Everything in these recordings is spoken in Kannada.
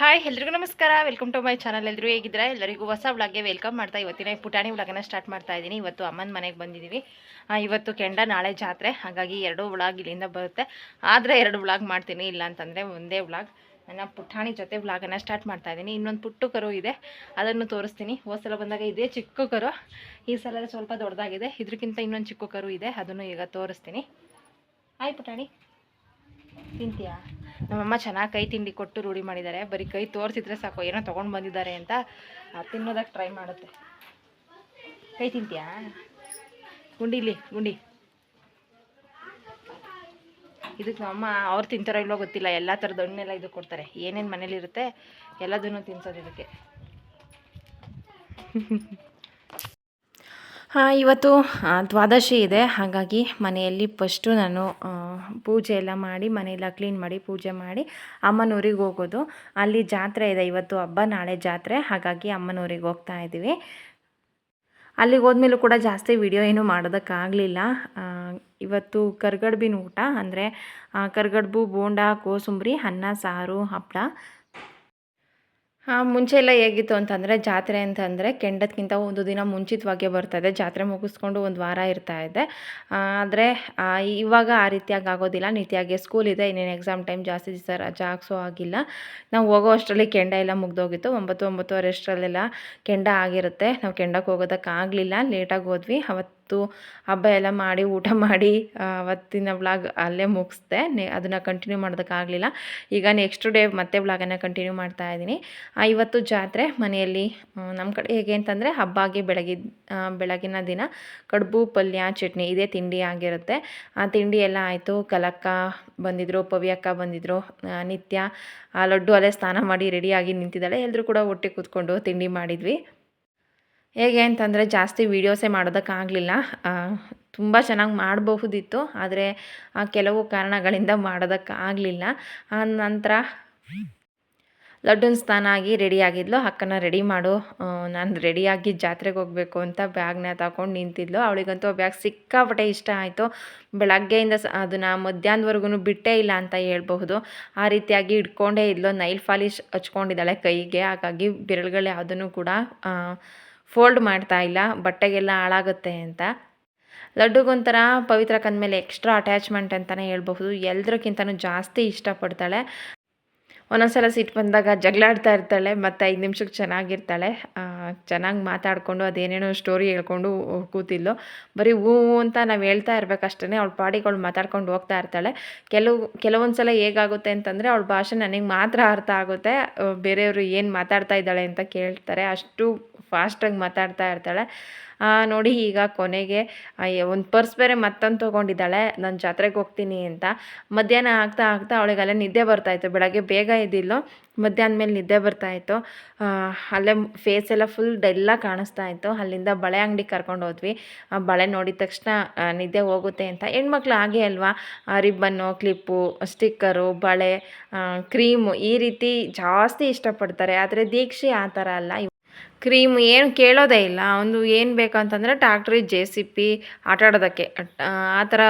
ಹಾಯ್ ಎಲ್ರಿಗೂ ನಮಸ್ಕಾರ. ವೆಲ್ಕಮ್ ಟು ಮೈ ಚಾನಲ್ ಎಲ್ಲರೂ ಹೇಗಿದ್ರೆ ಎಲ್ಲರಿಗೂ ಹೊಸ ವ್ಲಾಗ್ಗೆ ವೆಲ್ಕಮ್ ಮಾಡ್ತಾ ಇವತ್ತಿನ ಪುಟಾಣಿ ವ್ಲಾಗನ್ನ ಸ್ಟಾರ್ಟ್ ಮಾಡ್ತಾ ಇದ್ದೀನಿ. ಇವತ್ತು ಅಮ್ಮನ ಮನೆಗೆ ಬಂದಿದ್ದೀವಿ ಇವತ್ತು ಕೆಂಡ ನಾಳೆ ಜಾತ್ರೆ. ಹಾಗಾಗಿ ಎರಡು ವ್ಲಾಗ್ ಇಲ್ಲಿಂದ ಬರುತ್ತೆ. ಆದರೆ ಎರಡು ವ್ಲಾಗ್ ಮಾಡ್ತೀನಿ. ಇಲ್ಲ ಅಂತಂದರೆ ಒಂದೇ ವ್ಲಾಗ್ ನನ್ನ ಪುಟಾಣಿ ಜೊತೆ ವ್ಲಾಗನ್ನು ಸ್ಟಾರ್ಟ್ ಮಾಡ್ತಾ ಇದ್ದೀನಿ. ಇನ್ನೊಂದು ಪುಟ್ಟು ಕರು ಇದೆ. ಅದನ್ನು ತೋರಿಸ್ತೀನಿ. ಹೋದ ಸಲ ಬಂದಾಗ ಇದೇ ಚಿಕ್ಕ ಕರು. ಈ ಸಲ ಸ್ವಲ್ಪ ದೊಡ್ಡದಾಗಿದೆ. ಇದಕ್ಕಿಂತ ಇನ್ನೊಂದು ಚಿಕ್ಕ ಕರು ಇದೆ. ಅದನ್ನು ಈಗ ತೋರಿಸ್ತೀನಿ. ಹಾಯ್ ಪುಟಾಣಿ. ತಿಂತೀಯಾ? ನಮ್ಮಮ್ಮ ಚೆನ್ನಾಗಿ ಕೈ ತಿಂಡಿ ಕೊಟ್ಟು ರೂಢಿ ಮಾಡಿದ್ದಾರೆ. ಬರೀ ಕೈ ತೋರಿಸಿದ್ರೆ ಸಾಕು. ಏನೋ ತೊಗೊಂಡು ಬಂದಿದ್ದಾರೆ ಅಂತ ತಿನ್ನೋದಕ್ಕೆ ಟ್ರೈ ಮಾಡುತ್ತೆ. ಕೈ ತಿಂತೀಯಾ? ಗುಂಡಿಲಿ ಗುಂಡಿ. ಇದಕ್ಕೆ ನಮ್ಮಮ್ಮ ಅವ್ರು ತಿಂತಾರೋ ಇಲ್ಲೋ ಗೊತ್ತಿಲ್ಲ. ಎಲ್ಲ ಥರದ ಹಣ್ಣೆಲ್ಲ ಇದು ಕೊಡ್ತಾರೆ. ಏನೇನು ಮನೇಲಿರುತ್ತೆ ಎಲ್ಲದನ್ನು ತಿನ್ಸೋದು ಇದಕ್ಕೆ. ಹಾಂ, ಇವತ್ತು ದ್ವಾದಶಿ ಇದೆ. ಹಾಗಾಗಿ ಮನೆಯಲ್ಲಿ ಫಸ್ಟು ನಾನು ಪೂಜೆ ಎಲ್ಲ ಮಾಡಿ, ಮನೆಯೆಲ್ಲ ಕ್ಲೀನ್ ಮಾಡಿ, ಪೂಜೆ ಮಾಡಿ ಅಮ್ಮನೂರಿಗೆ ಹೋಗೋದು. ಅಲ್ಲಿ ಜಾತ್ರೆ ಇದೆ ಇವತ್ತು ಹಬ್ಬ, ನಾಳೆ ಜಾತ್ರೆ. ಹಾಗಾಗಿ ಅಮ್ಮನೂರಿಗೆ ಹೋಗ್ತಾ ಇದ್ದೀವಿ. ಅಲ್ಲಿಗೆ ಹೋದ್ಮೇಲೂ ಕೂಡ ಜಾಸ್ತಿ ವಿಡಿಯೋ ಏನೂ ಮಾಡೋದಕ್ಕಾಗಲಿಲ್ಲ. ಇವತ್ತು ಕರ್ಗಡ್ಬಿನ ಊಟ. ಅಂದರೆ ಕರ್ಗಡ್ಬು, ಬೋಂಡ, ಕೋಸುಂಬರಿ, ಅನ್ನ, ಸಾರು ಹಪ್ಪಳ ಮುಂಚೆ ಎಲ್ಲ ಹೇಗಿತ್ತು ಅಂತಂದರೆ, ಜಾತ್ರೆ ಅಂತಂದರೆ ಕೆಂಡದಕ್ಕಿಂತ ಒಂದು ದಿನ ಮುಂಚಿತವಾಗೇ ಬರ್ತದೆ ಜಾತ್ರೆ ಮುಗಿಸ್ಕೊಂಡು ಒಂದು ವಾರ ಇರ್ತಾ ಇದೆ. ಆದರೆ ಇವಾಗ ಆ ರೀತಿಯಾಗಿ ಆಗೋದಿಲ್ಲ. ನೀತಿಯಾಗಿ ಸ್ಕೂಲ್ ಇದೆ, ಇನ್ನೇನು ಎಕ್ಸಾಮ್ ಟೈಮ್ ಜಾಸ್ತಿ ದಿವಸ ರಜಾ ಹಾಕ್ಸೋ ಆಗಿಲ್ಲ ನಾವು ಹೋಗೋ ಅಷ್ಟರಲ್ಲಿ ಕೆಂಡ ಎಲ್ಲ ಮುಗ್ದೋಗಿತ್ತು. ಒಂಬತ್ತು, ಒಂಬತ್ತುವರೆ ಅಷ್ಟರಲ್ಲೆಲ್ಲ ಕೆಂಡ ಆಗಿರುತ್ತೆ. ನಾವು ಕೆಂಡಕ್ಕೆ ಹೋಗೋದಕ್ಕಾಗಲಿಲ್ಲ ಲೇಟಾಗಿ ಹೋದ್ವಿ. ಅವತ್ತು ಹಬ್ಬ ಎಲ್ಲ ಮಾಡಿ, ಊಟ ಮಾಡಿ ಅವತ್ತಿನ ವ್ಲಾಗ್ ಅಲ್ಲೇ ಮುಗಿಸ್ದೆ. ನೆ, ಅದನ್ನು ಕಂಟಿನ್ಯೂ ಮಾಡೋದಕ್ಕಾಗಲಿಲ್ಲ ಈಗ ನೆಕ್ಸ್ಟ್ ಡೇ ಮತ್ತೆ ವ್ಲಾಗನ್ನು ಕಂಟಿನ್ಯೂ ಮಾಡ್ತಾ ಇದ್ದೀನಿ. ಇವತ್ತು ಜಾತ್ರೆ ಮನೆಯಲ್ಲಿ ನಮ್ಮ ಕಡೆ ಹೇಗೆ ಅಂತಂದರೆ ಹಬ್ಬ ಆಗಿ ಬೆಳಗ್ಗೆ ಬೆಳಗಿನ ದಿನ ಕಡುಬು, ಪಲ್ಯ, ಚಟ್ನಿ ಇದೇ ತಿಂಡಿ ಆಗಿರುತ್ತೆ. ಆ ತಿಂಡಿ ಎಲ್ಲ ಆಯಿತು. ಕಲಕ್ಕ ಬಂದಿದ್ದರು ಪವ್ಯಕ್ಕ ಬಂದಿದ್ದರು ನಿತ್ಯ, ಆ, ಲಡ್ಡು ಅಲ್ಲೇ ಸ್ನಾನ ಮಾಡಿ ರೆಡಿಯಾಗಿ ನಿಂತಿದ್ದಾಳೆ. ಎಲ್ಲರೂ ಕೂಡ ಒಟ್ಟಿಗೆ ಕೂತ್ಕೊಂಡು ತಿಂಡಿ ಮಾಡಿದ್ವಿ. ಹೇಗೆ ಅಂತಂದರೆ ಜಾಸ್ತಿ ವೀಡಿಯೋಸೇ ಮಾಡೋದಕ್ಕಾಗಲಿಲ್ಲ. ತುಂಬ ಚೆನ್ನಾಗಿ ಮಾಡಬಹುದಿತ್ತು, ಆದರೆ ಕೆಲವು ಕಾರಣಗಳಿಂದ ಮಾಡೋದಕ್ಕಾಗಲಿಲ್ಲ. ಆ, ನಂತರ ಲಡ್ಡುನ ಸ್ನಾನ ಆಗಿ ರೆಡಿಯಾಗಿದ್ಲು ಅಕ್ಕನ ರೆಡಿ ಮಾಡು ನಾನು ರೆಡಿಯಾಗಿ ಜಾತ್ರೆಗೆ ಹೋಗಬೇಕು ಅಂತ ಬ್ಯಾಗ್ನ ತಗೊಂಡು ನಿಂತಿದ್ಲು. ಅವಳಿಗಂತೂ ಆ ಬ್ಯಾಗ್ ಸಿಕ್ಕಾಪಟ್ಟೆ ಇಷ್ಟ ಆಯಿತು. ಬೆಳಗ್ಗೆಯಿಂದ ಸ, ಅದನ್ನು ಮಧ್ಯಾಹ್ನದವರೆಗೂ ಬಿಟ್ಟೇ ಇಲ್ಲ ಅಂತ ಹೇಳ್ಬಹುದು. ಆ ರೀತಿಯಾಗಿ ಇಟ್ಕೊಂಡೇ ಇದ್ಲು. ನೈಲ್ ಫಾಲಿಶ್ ಹಚ್ಕೊಂಡಿದ್ದಾಳೆ ಕೈಗೆ. ಹಾಗಾಗಿ ಬೆರಳುಗಳು ಯಾವುದನ್ನು ಕೂಡ ಫೋಲ್ಡ್ ಮಾಡ್ತಾ ಇಲ್ಲ, ಬಟ್ಟೆಗೆಲ್ಲ ಹಾಳಾಗುತ್ತೆ ಅಂತ. ಲಡ್ಡುಗೊಂಥರ ಪವಿತ್ರ ಕಂದಮೇಲೆ ಎಕ್ಸ್ಟ್ರಾ ಅಟ್ಯಾಚ್ಮೆಂಟ್ ಅಂತಲೇ ಹೇಳ್ಬಹುದು. ಎಲ್ಲದಕ್ಕಿಂತನೂ ಜಾಸ್ತಿ ಇಷ್ಟಪಡ್ತಾಳೆ. ಒಂದೊಂದ್ಸಲ ಸಿಟ್ಟು ಬಂದಾಗ ಜಗಳಾಡ್ತಾ ಇರ್ತಾಳೆ, ಮತ್ತು ಐದು ನಿಮಿಷಕ್ಕೆ ಚೆನ್ನಾಗಿರ್ತಾಳೆ. ಚೆನ್ನಾಗಿ ಮಾತಾಡಿಕೊಂಡು ಅದೇನೇನೋ ಸ್ಟೋರಿ ಹೇಳ್ಕೊಂಡು ಕೂತಿಲ್ಲೋ ಬರೀ ಹೂ ಅಂತ ನಾವು ಹೇಳ್ತಾ ಇರ್ಬೇಕಷ್ಟೇ ಅವಳ ಪಾಡಿಗೆ ಅವಳು ಮಾತಾಡ್ಕೊಂಡು ಹೋಗ್ತಾ ಇರ್ತಾಳೆ. ಕೆಲವು ಕೆಲವೊಂದು ಸಲ ಹೇಗಾಗುತ್ತೆ ಅಂತಂದರೆ ಅವಳ ಭಾಷೆ ನನಗೆ ಮಾತ್ರ ಅರ್ಥ ಆಗುತ್ತೆ. ಬೇರೆಯವರು ಏನು ಮಾತಾಡ್ತಾ ಇದ್ದಾಳೆ ಅಂತ ಕೇಳ್ತಾರೆ. ಅಷ್ಟು ಫಾಸ್ಟಾಗಿ ಮಾತಾಡ್ತಾ ಇರ್ತಾಳೆ. ನೋಡಿ ಈಗ ಕೊನೆಗೆ ಒಂದು ಪರ್ಸ್ ಬೇರೆ ಮತ್ತೊಂದು ತೊಗೊಂಡಿದ್ದಾಳೆ. ನಾನು ಜಾತ್ರೆಗೆ ಹೋಗ್ತೀನಿ ಅಂತ. ಮಧ್ಯಾಹ್ನ ಆಗ್ತಾ ಆಗ್ತಾ ಅವಳಿಗೆಲ್ಲ ನಿದ್ದೆ ಬರ್ತಾಯಿತ್ತು ಬೆಳಗ್ಗೆ ಬೇಗ ಇದ್ದಿಲ್ಲ ಮಧ್ಯಾಹ್ನ ಮೇಲೆ ನಿದ್ದೆ ಬರ್ತಾಯಿತ್ತು ಅಲ್ಲೇ ಫೇಸ್ ಎಲ್ಲ ಫುಲ್ ಡೆಲ್ಲ ಕಾಣಿಸ್ತಾ ಇತ್ತು. ಅಲ್ಲಿಂದ ಬಳೆ ಅಂಗಡಿಗೆ ಕರ್ಕೊಂಡು ಹೋದ್ವಿ. ಆ, ಬಳೆ ನೋಡಿದ ತಕ್ಷಣ ನಿದ್ದೆ ಹೋಗುತ್ತೆ ಅಂತ. ಹೆಣ್ಮಕ್ಳು ಹಾಗೆ ಅಲ್ವಾ? ರಿಬ್ಬನ್ನು, ಕ್ಲಿಪ್ಪು, ಸ್ಟಿಕ್ಕರು, ಬಳೆ ಕ್ರೀಮು ಈ ರೀತಿ ಜಾಸ್ತಿ ಇಷ್ಟಪಡ್ತಾರೆ. ಆದರೆ ದೀಕ್ಷೆ ಆ ಥರ ಅಲ್ಲ. ಕ್ರೀಮ್ ಏನು ಕೇಳೋದೇ ಇಲ್ಲ. ಒಂದು ಏನು ಬೇಕಂತಂದರೆ ಟ್ಯಾಕ್ಟ್ರಿ ಜೆ ಸಿ ಪಿ ಆಟಾಡೋದಕ್ಕೆ. ಆ ಥರ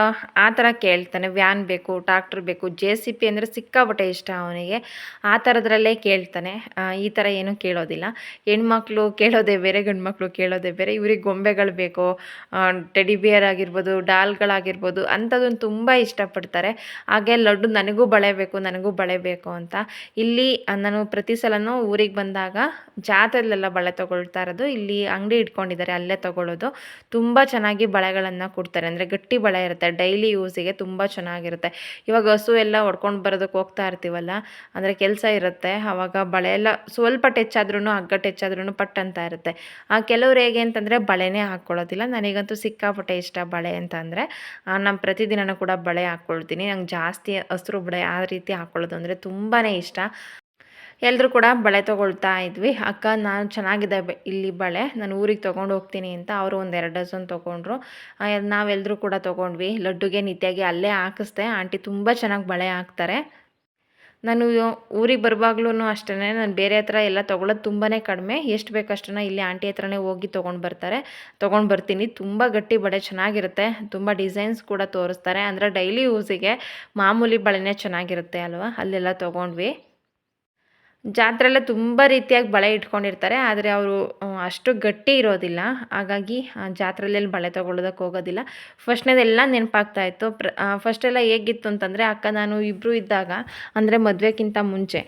ಆ ಥರ ಕೇಳ್ತಾನೆ. ವ್ಯಾನ್ ಬೇಕು ಟ್ಯಾಕ್ಟ್ರ್ ಬೇಕು. ಜೆ ಸಿ ಪಿ ಅಂದರೆ ಸಿಕ್ಕಾಪಟ್ಟೆ ಇಷ್ಟ ಅವನಿಗೆ. ಆ ಥರದ್ರಲ್ಲೇ ಕೇಳ್ತಾನೆ. ಈ ಥರ ಏನೂ ಕೇಳೋದಿಲ್ಲ. ಹೆಣ್ಮಕ್ಳು ಕೇಳೋದೇ ಬೇರೆ ಗಂಡು ಮಕ್ಕಳು ಕೇಳೋದೇ ಬೇರೆ. ಇವ್ರಿಗೆ ಗೊಂಬೆಗಳು ಬೇಕು ಟೆಡಿ ಬಿಯರ್ ಆಗಿರ್ಬೋದು, ಡಾಲ್ಗಳಾಗಿರ್ಬೋದು, ಅಂಥದ್ದನ್ನು ತುಂಬ ಇಷ್ಟಪಡ್ತಾರೆ. ಹಾಗೆ ಲಡ್ಡು ನನಗೂ ಬಳೆ ಬೇಕು ನನಗೂ ಬಳೆ ಬೇಕು ಅಂತ. ಇಲ್ಲಿ ನಾನು ಪ್ರತಿ ಸಲನೂ ಊರಿಗೆ ಬಂದಾಗ ಜಾತ್ರೆಲೆಲ್ಲ ಬಳೆ ತೊಗೊಳ್ತಾ ಇರೋದು. ಇಲ್ಲಿ ಅಂಗಡಿ ಇಟ್ಕೊಂಡಿದ್ದಾರೆ, ಅಲ್ಲೇ ತೊಗೊಳ್ಳೋದು. ತುಂಬ ಚೆನ್ನಾಗಿ ಬಳೆಗಳನ್ನು ಕೊಡ್ತಾರೆ. ಅಂದರೆ ಗಟ್ಟಿ ಬಳೆ ಇರುತ್ತೆ, ಡೈಲಿ ಯೂಸಿಗೆ ತುಂಬ ಚೆನ್ನಾಗಿರುತ್ತೆ. ಇವಾಗ ಹಸು ಎಲ್ಲ ಹೊಡ್ಕೊಂಡು ಬರೋದಕ್ಕೆ ಹೋಗ್ತಾ ಇರ್ತೀವಲ್ಲ, ಅಂದರೆ ಕೆಲಸ ಇರುತ್ತೆ. ಆವಾಗ ಬಳೆ ಎಲ್ಲ ಸ್ವಲ್ಪ ಟಚ್ ಆದ್ರೂ ಹಗ್ಗ ಟಚ್ ಆದ್ರೂ ಪಟ್ ಅಂತ ಇರುತ್ತೆ. ಆ ಕೆಲವ್ರು ಹೇಗೆ ಅಂತಂದರೆ ಬಳೆನೇ ಹಾಕ್ಕೊಳ್ಳೋದಿಲ್ಲ ನನಗಂತೂ ಸಿಕ್ಕಾಪಟ್ಟೆ ಇಷ್ಟ ಬಳೆ ಅಂತಂದರೆ ನಾನು ಪ್ರತಿದಿನನೂ ಕೂಡ ಬಳೆ ಹಾಕ್ಕೊಳ್ತೀನಿ ನಂಗೆ ಜಾಸ್ತಿ ಹಸಿರು ಬಳೆ ಆ ರೀತಿ ಹಾಕ್ಕೊಳ್ಳೋದು ಅಂದರೆ ತುಂಬಾ ಇಷ್ಟ. ಎಲ್ಲರೂ ಕೂಡ ಬಳೆ ತೊಗೊಳ್ತಾ ಇದ್ವಿ. ಅಕ್ಕ, ನಾನು ಚೆನ್ನಾಗಿದೆ ಇಲ್ಲಿ ಬಳೆ. ನಾನು ಊರಿಗೆ ತೊಗೊಂಡು ಹೋಗ್ತೀನಿ ಅಂತ ಅವರು ಒಂದು ಎರಡು ಡಜನ್ ತೊಗೊಂಡ್ರು. ನಾವೆಲ್ಲರೂ ಕೂಡ ತೊಗೊಂಡ್ವಿ. ಲಡ್ಡುಗೆ ನಿತ್ಯಾಗಿ ಅಲ್ಲೇ ಹಾಕಿಸ್ದೆ. ಆಂಟಿ ತುಂಬ ಚೆನ್ನಾಗಿ ಬಳೆ ಹಾಕ್ತಾರೆ. ನಾನು ಊರಿಗೆ ಬರುವಾಗ್ಲೂ ಅಷ್ಟೇ ನಾನು ಬೇರೆ ಹತ್ರ ಎಲ್ಲ ತೊಗೊಳೋದು ತುಂಬಾ ಕಡಿಮೆ. ಎಷ್ಟು ಬೇಕಷ್ಟನ್ನು ಇಲ್ಲಿ ಆಂಟಿ ಹತ್ರನೇ ಹೋಗಿ ತೊಗೊಂಡು ಬರ್ತಾರೆ. ತೊಗೊಂಡು ಬರ್ತೀನಿ. ತುಂಬ ಗಟ್ಟಿ ಬಳೆ ಚೆನ್ನಾಗಿರುತ್ತೆ. ತುಂಬ ಡಿಸೈನ್ಸ್ ಕೂಡ ತೋರಿಸ್ತಾರೆ. ಅಂದರೆ ಡೈಲಿ ಯೂಸಿಗೆ ಮಾಮೂಲಿ ಬಳೆನೇ ಚೆನ್ನಾಗಿರುತ್ತೆ ಅಲ್ವಾ? ಅಲ್ಲೆಲ್ಲ ತೊಗೊಂಡ್ವಿ. ಜಾತ್ರೆಯಲ್ಲೇ ತುಂಬ ರೀತಿಯಾಗಿ ಬಳೆ ಇಟ್ಕೊಂಡಿರ್ತಾರೆ ಆದರೆ ಅವರು ಅಷ್ಟು ಗಟ್ಟಿ ಇರೋದಿಲ್ಲ. ಹಾಗಾಗಿ ಆ, ಜಾತ್ರೆಯಲ್ಲಿ ಬಳೆ ತೊಗೊಳೋದಕ್ಕೆ ಹೋಗೋದಿಲ್ಲ. ಫಸ್ಟ್ನೇದೆಲ್ಲ ನೆನಪಾಗ್ತಾ ಇತ್ತು. ಪ್ರ ಫಸ್ಟೆಲ್ಲ ಹೇಗಿತ್ತು ಅಂತಂದರೆ ಅಕ್ಕ ನಾನು ಇಬ್ಬರು ಇದ್ದಾಗ ಅಂದರೆ ಮದುವೆಗಿಂತ ಮುಂಚೆ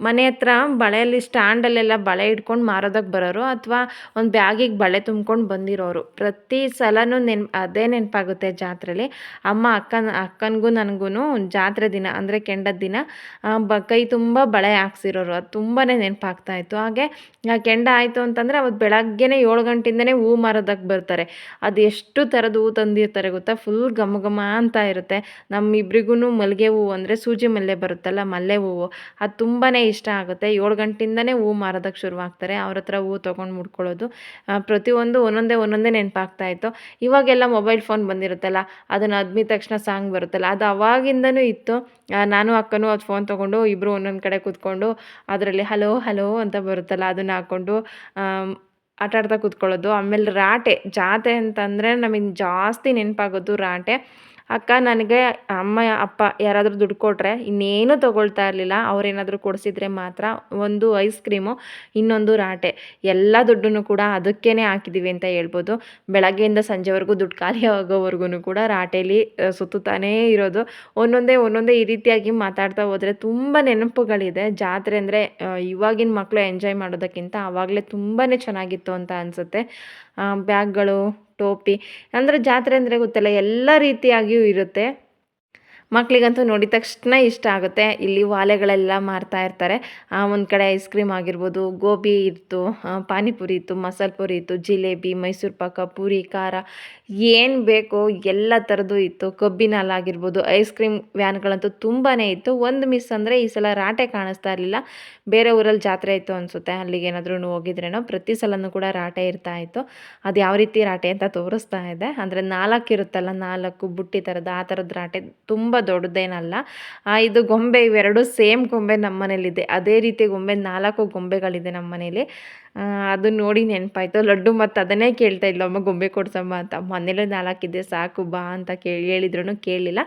ಮನೆ ಹತ್ರ ಬಳೆಯಲ್ಲಿ ಸ್ಟ್ಯಾಂಡಲ್ಲೆಲ್ಲ ಬಳೆ ಇಟ್ಕೊಂಡು ಮಾರೋದಕ್ಕೆ ಬರೋರು ಅಥವಾ ಒಂದು ಬ್ಯಾಗಿಗೆ ಬಳೆ ತುಂಬ್ಕೊಂಡು ಬಂದಿರೋರು. ಪ್ರತಿ ಸಲನೂ ನೆನ್, ಅದೇ ನೆನಪಾಗುತ್ತೆ ಜಾತ್ರೆಲಿ. ಅಮ್ಮ ಅಕ್ಕನ, ಅಕ್ಕನಿಗೂ ನನಗೂ ಜಾತ್ರೆ ದಿನ ಅಂದರೆ ಕೆಂಡದ ದಿನ ಬ, ಕೈ ತುಂಬ ಬಳೆ ಹಾಕ್ಸಿರೋರು. ಅದು ತುಂಬಾ ನೆನಪಾಗ್ತಾಯಿತ್ತು ಹಾಗೆ ಕೆಂಡ ಆಯಿತು ಅಂತಂದರೆ ಅವತ್ತು ಬೆಳಗ್ಗೆನೇ ಏಳು ಗಂಟೆಯಿಂದನೇ ಹೂ ಮಾರೋದಕ್ಕೆ ಬರ್ತಾರೆ. ಅದು ಎಷ್ಟು ಥರದ ಹೂ ತಂದಿರ್ತಾರೆ ಗೊತ್ತಾ? ಫುಲ್ ಘಮ ಘಮ ಅಂತ ಇರುತ್ತೆ. ನಮ್ಮಿಬ್ರಿಗೂ ಮಲ್ಲಿಗೆ ಹೂವು ಅಂದರೆ ಸೂಜಿ ಮಲ್ಲೆ ಬರುತ್ತಲ್ಲ, ಮಲ್ಲೆ ಹೂವು. ಅದು ತುಂಬಾ ಇಷ್ಟ ಆಗುತ್ತೆ. ಏಳು ಗಂಟೆಯಿಂದನೇ ಹೂವು ಮಾರೋದಕ್ಕೆ ಶುರುವಾಗ್ತಾರೆ. ಅವ್ರ ಹತ್ರ ಹೂವು ತೊಗೊಂಡು ಮುಡ್ಕೊಳ್ಳೋದು ಪ್ರತಿಯೊಂದು ಒಂದೊಂದೇ ಒಂದೊಂದೇ ನೆನಪಾಗ್ತಾ ಇತ್ತು. ಇವಾಗೆಲ್ಲ ಮೊಬೈಲ್ ಫೋನ್ ಬಂದಿರುತ್ತಲ್ಲ, ಅದನ್ನು ಅದ್ಮಿದ ತಕ್ಷಣ ಸಾಂಗ್ ಬರುತ್ತಲ್ಲ, ಅದು ಅವಾಗಿಂದನೂ ಇತ್ತು. ನಾನು ಅಕ್ಕನೂ ಅದು ಫೋನ್ ತೊಗೊಂಡು ಇಬ್ಬರು ಒಂದೊಂದು ಕಡೆ ಕೂತ್ಕೊಂಡು, ಅದರಲ್ಲಿ ಹಲೋ ಹಲೋ ಅಂತ ಬರುತ್ತಲ್ಲ, ಅದನ್ನು ಹಾಕ್ಕೊಂಡು ಆಟಾಡ್ತಾ ಕೂತ್ಕೊಳ್ಳೋದು. ಆಮೇಲೆ ರಾಟೆ, ಜಾತೆ ಅಂತಂದರೆ ನಮಗೆ ಜಾಸ್ತಿ ನೆನಪಾಗೋದು ರಾಟೆ. ಅಕ್ಕ ನನಗೆ ಅಮ್ಮ, ಅಪ್ಪ ಯಾರಾದರೂ ದುಡ್ಡು ಕೊಟ್ಟರೆ ಇನ್ನೇನು ತೊಗೊಳ್ತಾ ಇರಲಿಲ್ಲ. ಅವರೇನಾದರೂ ಕೊಡಿಸಿದ್ರೆ ಮಾತ್ರ ಒಂದು ಐಸ್ ಕ್ರೀಮು ಇನ್ನೊಂದು ರಾಟೆ. ಎಲ್ಲ ದುಡ್ಡನ್ನು ಕೂಡ ಅದಕ್ಕೇ ಹಾಕಿದ್ದೀವಿ ಅಂತ ಹೇಳ್ಬೋದು. ಬೆಳಗ್ಗೆಯಿಂದ ಸಂಜೆವರೆಗೂ ದುಡ್ಡು ಖಾಲಿ ಆಗೋವರೆಗೂ ಕೂಡ ರಾಟೆಲಿ ಸುತ್ತುತ್ತಾನೇ ಇರೋದು. ಒಂದೊಂದೇ ಒಂದೊಂದೇ ಈ ರೀತಿಯಾಗಿ ಮಾತಾಡ್ತಾ ಹೋದರೆ ತುಂಬ ನೆನಪುಗಳಿದೆ. ಜಾತ್ರೆ ಅಂದರೆ ಇವಾಗಿನ ಮಕ್ಕಳು ಎಂಜಾಯ್ ಮಾಡೋದಕ್ಕಿಂತ ಆವಾಗಲೇ ತುಂಬಾ ಚೆನ್ನಾಗಿತ್ತು ಅಂತ ಅನಿಸುತ್ತೆ. ಬ್ಯಾಗ್ಗಳು ಟೋಪಿ. ಅಂದರೆ ಜಾತ್ರೆ ಅಂದರೆ ಗೊತ್ತಲ್ಲ ಎಲ್ಲ ರೀತಿಯಾಗಿಯೂ ಇರುತ್ತೆ. ಮಕ್ಕಳಿಗಂತೂ ನೋಡಿದ ತಕ್ಷಣ ಇಷ್ಟ ಆಗುತ್ತೆ. ಇಲ್ಲಿ ವಾಲೆಗಳೆಲ್ಲ ಮಾರ್ತಾ ಇರ್ತಾರೆ. ಒಂದು ಕಡೆ ಐಸ್ ಕ್ರೀಮ್ ಆಗಿರ್ಬೋದು, ಗೋಬಿ ಇತ್ತು ಪಾನಿಪುರಿ ಇತ್ತು, ಮಸಾಲೆ ಪುರಿ ಇತ್ತು, ಜಿಲೇಬಿ, ಮೈಸೂರು ಪಾಕ, ಪೂರಿ, ಖಾರ, ಏನು ಬೇಕೋ ಎಲ್ಲ ಥರದ್ದು ಇತ್ತು. ಕಬ್ಬಿನ ಹಾಲಾಗಿರ್ಬೋದು ಐಸ್ ಕ್ರೀಮ್ ವ್ಯಾನ್ಗಳಂತೂ ತುಂಬಾ ಇತ್ತು. ಒಂದು ಮಿಸ್ ಅಂದರೆ ಈ ಸಲ ರಾಟೆ ಕಾಣಿಸ್ತಾ ಇರಲಿಲ್ಲ. ಬೇರೆ ಊರಲ್ಲಿ ಜಾತ್ರೆ ಇತ್ತು ಅನಿಸುತ್ತೆ. ಅಲ್ಲಿಗೆ ಏನಾದ್ರೂ ಹೋಗಿದ್ರೇನೋ, ಪ್ರತಿ ಸಲನೂ ಕೂಡ ರಾಟೆ ಇರ್ತಾ ಇತ್ತು. ಅದು ಯಾವ ರೀತಿ ರಾಟೆ ಅಂತ ತೋರಿಸ್ತಾ ಇದೆ. ಅಂದರೆ ನಾಲ್ಕು ಇರುತ್ತಲ್ಲ, ನಾಲ್ಕು ಬುಟ್ಟಿ ಥರದ ಆ ಥರದ ರಾಟೆ ತುಂಬ ದೊಡ್ಡದೇನಲ್ಲ. ಇದು ಗೊಂಬೆ ಇವೆರಡು ಸೇಮ್ ಗೊಂಬೆ ನಮ್ಮ ಮನೇಲಿದೆ ಅದೇ ರೀತಿ ಗೊಂಬೆ ನಾಲ್ಕು ಗೊಂಬೆಗಳಿದೆ ನಮ್ಮ ಮನೇಲಿ ಅದು ನೋಡಿ ನೆನಪಾಯ್ತು. ಲಡ್ಡು ಮತ್ತು ಅದನ್ನೇ ಕೇಳ್ತಾ ಇದ್ಲು. ಅಮ್ಮ, ಗೊಂಬೆ ಕೊಡ್ಸಮ್ಮ ಅಂತ. ಮನೇಲೇ ನಾಲ್ಕಿದೆ, ಸಾಕು, ಬಾ ಅಂತ ಕೇಳಿ ಹೇಳಿದ್ರು ಕೇಳಲಿಲ್ಲ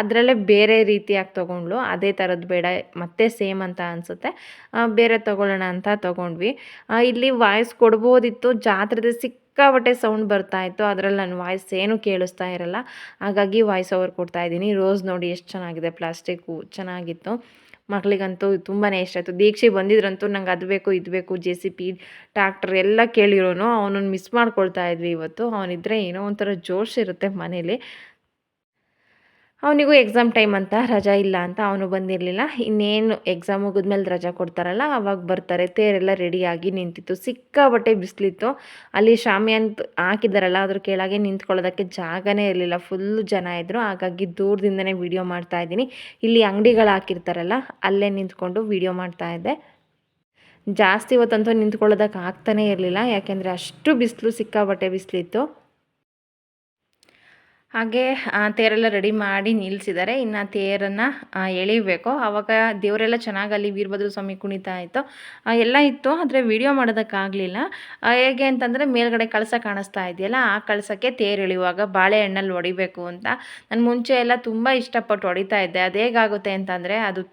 ಅದರಲ್ಲೇ ಬೇರೆ ರೀತಿಯಾಗಿ ತೊಗೊಂಡ್ಳು. ಅದೇ ಥರದ್ದು ಬೇಡ, ಮತ್ತೆ ಸೇಮ್ ಅಂತ ಅನಿಸುತ್ತೆ. ಬೇರೆ ತೊಗೊಳ್ಳೋಣ ಅಂತ ತೊಗೊಂಡ್ವಿ. ಇಲ್ಲಿ ವಾಯ್ಸ್ ಕೊಡ್ಬೋದಿತ್ತು. ಜಾತ್ರೆದ ಸಿಕ್ಕಾಪಟ್ಟೆ ಸೌಂಡ್ ಬರ್ತಾ ಇತ್ತು. ಅದರಲ್ಲಿ ನನ್ನ ವಾಯ್ಸ್ ಏನು ಕೇಳಿಸ್ತಾ ಇರಲ್ಲ. ಹಾಗಾಗಿ ವಾಯ್ಸ್ ಓವರ್ ಕೊಡ್ತಾ ಇದ್ದೀನಿ. ರೋಸ್ ನೋಡಿ ಎಷ್ಟು ಚೆನ್ನಾಗಿದೆ. ಪ್ಲಾಸ್ಟಿಕ್ಕು ಚೆನ್ನಾಗಿತ್ತು. ಮಕ್ಕಳಿಗಂತೂ ತುಂಬಾ ಇಷ್ಟ ಆಯಿತು. ದೀಕ್ಷೆ ಬಂದಿದ್ರಂತೂ ನಂಗೆ ಅದು ಬೇಕು, ಇದು ಬೇಕು ಜೆ ಸಿ ಪಿ ಟ್ಯಾಕ್ಟರ್ ಎಲ್ಲ ಕೇಳಿರೋನು. ಅವನನ್ನು ಮಿಸ್ ಮಾಡ್ಕೊಳ್ತಾ ಇದ್ವಿ ಇವತ್ತು. ಅವನಿದ್ರೆ ಏನೋ ಒಂಥರ ಜೋಶ್ ಇರುತ್ತೆ ಮನೇಲಿ. ಅವನಿಗೂ ಎಕ್ಸಾಮ್ ಟೈಮ್ ಅಂತ ರಜಾ ಇಲ್ಲ ಅಂತ ಅವನು ಬಂದಿರಲಿಲ್ಲ. ಇನ್ನೇನು ಎಕ್ಸಾಮ್ ಮುಗಿದ್ಮೇಲೆ ರಜಾ ಕೊಡ್ತಾರಲ್ಲ, ಅವಾಗ ಬರ್ತಾರೆ. ತೇರೆಲ್ಲ ರೆಡಿಯಾಗಿ ನಿಂತಿತ್ತು. ಸಿಕ್ಕಾಬಟ್ಟೆ ಬಿಸಿಲಿತ್ತು. ಅಲ್ಲಿ ಶಾಮಿ ಅಂತ ಹಾಕಿದ್ದಾರಲ್ಲ ಅದ್ರ ಕೆಳಗೆ ನಿಂತ್ಕೊಳ್ಳೋದಕ್ಕೆ ಜಾಗನೇ ಇರಲಿಲ್ಲ. ಫುಲ್ಲು ಜನ ಇದ್ದರು ಹಾಗಾಗಿ ದೂರದಿಂದನೇ ವಿಡಿಯೋ ಮಾಡ್ತಾ ಇದ್ದೀನಿ. ಇಲ್ಲಿ ಅಂಗಡಿಗಳು ಹಾಕಿರ್ತಾರಲ್ಲ, ಅಲ್ಲೇ ನಿಂತ್ಕೊಂಡು ವೀಡಿಯೋ ಮಾಡ್ತಾ ಇದ್ದೆ. ಜಾಸ್ತಿ ಹೊತ್ತಂತೂ ನಿಂತ್ಕೊಳ್ಳೋದಕ್ಕೆ ಆಗ್ತಾನೇ ಇರಲಿಲ್ಲ. ಯಾಕೆಂದರೆ ಅಷ್ಟು ಬಿಸಿಲು ಸಿಕ್ಕಾಬಟ್ಟೆ ಬಿಸಿಲಿತ್ತು. ಹಾಗೆ ಆ, ತೇರೆಲ್ಲ ರೆಡಿ ಮಾಡಿ ನಿಲ್ಲಿಸಿದ್ದಾರೆ ಇನ್ನು ತೇರನ್ನು ಎಳಿಬೇಕು ಆವಾಗ ದೇವರೆಲ್ಲ ಚೆನ್ನಾಗಿ ಅಲ್ಲಿ ವೀರಭದ್ರ ಸ್ವಾಮಿ ಕುಣಿತ ಇತ್ತು. ಎಲ್ಲ ಇತ್ತು ಆದರೆ ವಿಡಿಯೋ ಮಾಡೋದಕ್ಕಾಗಲಿಲ್ಲ. ಹೇಗೆ ಅಂತಂದರೆ ಮೇಲ್ಗಡೆ ಕಳಸ ಕಾಣಿಸ್ತಾ ಇದೆಯಲ್ಲ ಆ ಕಳಸಕ್ಕೆ ತೇರು ಎಳೆಯುವಾಗ ಬಾಳೆಹಣ್ಣಲ್ಲಿ ಹೊಡಿಬೇಕು ಅಂತ. ನಾನು ಮುಂಚೆ ಎಲ್ಲ ತುಂಬ ಇಷ್ಟಪಟ್ಟು ಹೊಡಿತಾ ಇದ್ದೆ. ಅದು ಹೇಗಾಗುತ್ತೆ ಅಂತಂದರೆ ಅದು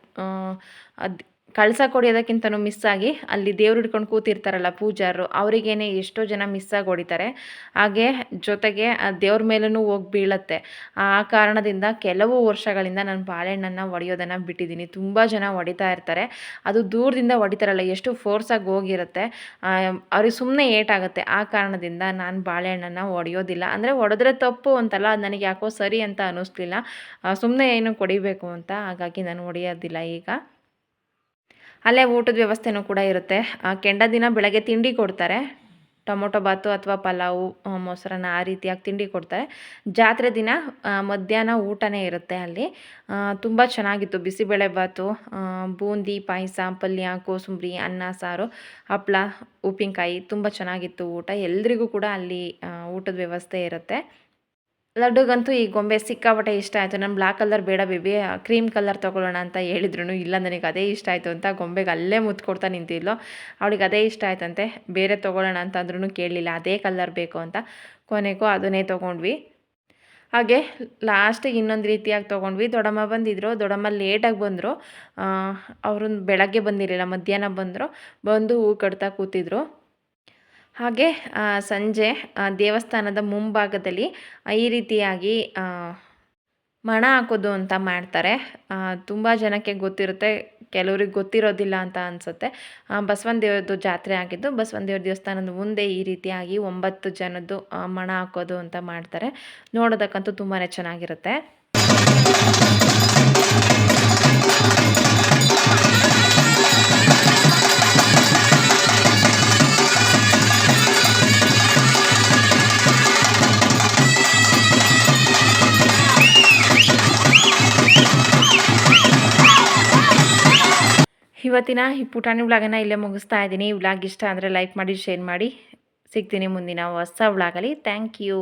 ಅದು ಕಳಸ ಕೊಡಿಯೋದಕ್ಕಿಂತನೂ ಮಿಸ್ ಆಗಿ ಅಲ್ಲಿ ದೇವ್ರು ಹಿಡ್ಕೊಂಡು ಕೂತಿರ್ತಾರಲ್ಲ ಪೂಜಾರು ಅವರಿಗೇನೆ ಎಷ್ಟೋ ಜನ ಮಿಸ್ ಆಗಿ ಹೊಡಿತಾರೆ ಹಾಗೆ ಜೊತೆಗೆ ದೇವ್ರ ಮೇಲೂ ಹೋಗಿ ಬೀಳತ್ತೆ. ಆ ಕಾರಣದಿಂದ ಕೆಲವು ವರ್ಷಗಳಿಂದ ನಾನು ಬಾಳೆಹಣ್ಣನ್ನು ಒಡೆಯೋದನ್ನು ಬಿಟ್ಟಿದ್ದೀನಿ. ತುಂಬ ಜನ ಹೊಡಿತಾ ಇರ್ತಾರೆ. ಅದು ದೂರದಿಂದ ಹೊಡಿತಾರಲ್ಲ ಎಷ್ಟು ಫೋರ್ಸಾಗಿ ಹೋಗಿರುತ್ತೆ. ಅವ್ರಿಗೆ ಸುಮ್ಮನೆ ಏಟಾಗುತ್ತೆ. ಆ ಕಾರಣದಿಂದ ನಾನು ಬಾಳೆಹಣ್ಣನ್ನು ಒಡೆಯೋದಿಲ್ಲ. ಅಂದರೆ ಹೊಡೆದ್ರೆ ತಪ್ಪು ಅಂತಲ್ಲ, ಅದು ನನಗೆ ಯಾಕೋ ಸರಿ ಅಂತ ಅನ್ನಿಸ್ಲಿಲ್ಲ ಸುಮ್ಮನೆ ಏನು ಕೊಡಿಬೇಕು ಅಂತ, ಹಾಗಾಗಿ ನಾನು ಹೊಡೆಯೋದಿಲ್ಲ ಈಗ. ಅಲ್ಲೇ ಊಟದ ವ್ಯವಸ್ಥೆನೂ ಕೂಡ ಇರುತ್ತೆ. ಕೆಂಡ ದಿನ ಬೆಳಗ್ಗೆ ತಿಂಡಿ ಕೊಡ್ತಾರೆ. ಟೊಮೊಟೊ ಬಾತು ಅಥವಾ ಪಲಾವು ಮೊಸರನ್ನ ಆ ರೀತಿಯಾಗಿ ತಿಂಡಿ ಕೊಡ್ತಾರೆ. ಜಾತ್ರೆ ದಿನ ಮಧ್ಯಾಹ್ನ ಊಟನೇ ಇರುತ್ತೆ ಅಲ್ಲಿ. ತುಂಬ ಚೆನ್ನಾಗಿತ್ತು. ಬಿಸಿಬೇಳೆ ಬಾತು ಬೂಂದಿ, ಪಾಯಸ, ಪಲ್ಯ, ಕೋಸುಂಬರಿ, ಅನ್ನ, ಸಾರು ಹಪ್ಪಳ ಉಪ್ಪಿನಕಾಯಿ, ತುಂಬ ಚೆನ್ನಾಗಿತ್ತು ಊಟ. ಎಲ್ರಿಗೂ ಕೂಡ ಅಲ್ಲಿ ಊಟದ ವ್ಯವಸ್ಥೆ ಇರುತ್ತೆ. ಲಡ್ಡುಗಂತೂ ಈ ಗೊಂಬೆ ಸಿಕ್ಕಾಪಟ್ಟೆ ಇಷ್ಟ ಆಯಿತು. ನಾನು ಬ್ಲ್ಯಾಕ್ ಕಲರ್ ಬೇಡ ಬೇಬಿ ಕ್ರೀಮ್ ಕಲರ್ ತೊಗೊಳ್ಳೋಣ ಅಂತ ಹೇಳಿದ್ರು ಇಲ್ಲ, ನನಗೆ ಅದೇ ಇಷ್ಟ ಆಯಿತು ಅಂತ ಗೊಂಬೆಗೆ ಅಲ್ಲೇ ಮುತ್ಕೊಡ್ತಾ ನಿಂತಿದ್ಲು. ಅವಳಿಗೆ ಅದೇ ಇಷ್ಟ ಆಯ್ತಂತೆ. ಬೇರೆ ತೊಗೊಳ್ಳೋಣ ಅಂತ ಅಂದ್ರೂ ಕೇಳಲಿಲ್ಲ. ಅದೇ ಕಲರ್ ಬೇಕು ಅಂತ ಕೊನೆಗೂ ಅದನ್ನೇ ತೊಗೊಂಡ್ವಿ. ಹಾಗೆ ಲಾಸ್ಟಿಗೆ ಇನ್ನೊಂದು ರೀತಿಯಾಗಿ ತೊಗೊಂಡ್ವಿ. ದೊಡಮ್ಮ ಬಂದಿದ್ದರು ದೊಡ್ಡಮ್ಮ ಲೇಟಾಗಿ ಬಂದರು. ಅವರು ಬೆಳಗ್ಗೆ ಬಂದಿರಲಿಲ್ಲ, ಮಧ್ಯಾಹ್ನ ಬಂದರು. ಬಂದು ಹೂ ಕಟ್ತಾ ಕೂತಿದ್ರು. ಹಾಗೆ ಸಂಜೆ ದೇವಸ್ಥಾನದ ಮುಂಭಾಗದಲ್ಲಿ ಈ ರೀತಿಯಾಗಿ ಮಣ ಹಾಕೋದು ಅಂತ ಮಾಡ್ತಾರೆ. ತುಂಬ ಜನಕ್ಕೆ ಗೊತ್ತಿರುತ್ತೆ, ಕೆಲವ್ರಿಗೆ ಗೊತ್ತಿರೋದಿಲ್ಲ ಅಂತ ಅನಿಸುತ್ತೆ. ಬಸವನ ದೇವರದ್ದು ಜಾತ್ರೆ ಆಗಿದ್ದು ಬಸವನ ದೇವ್ರ ದೇವಸ್ಥಾನದ ಮುಂದೆ ಈ ರೀತಿಯಾಗಿ ಒಂಬತ್ತು ಜನದ್ದು ಮಣ ಹಾಕೋದು ಅಂತ ಮಾಡ್ತಾರೆ. ನೋಡೋದಕ್ಕಂತೂ ತುಂಬಾ ಚೆನ್ನಾಗಿರುತ್ತೆ. ಇವತ್ತಿನ ಈ ಪುಟಾಣಿ ವ್ಲಾಗನ್ನು ಇಲ್ಲೇ ಮುಗಿಸ್ತಾ ಇದ್ದೀನಿ. ಈ ವ್ಲಾಗ್ ಇಷ್ಟ ಅಂದರೆ ಲೈಕ್ ಮಾಡಿ ಶೇರ್ ಮಾಡಿ. ಸಿಗ್ತೀನಿ ಮುಂದಿನ ಹೊಸ ವ್ಲಾಗಲ್ಲಿ. Thank you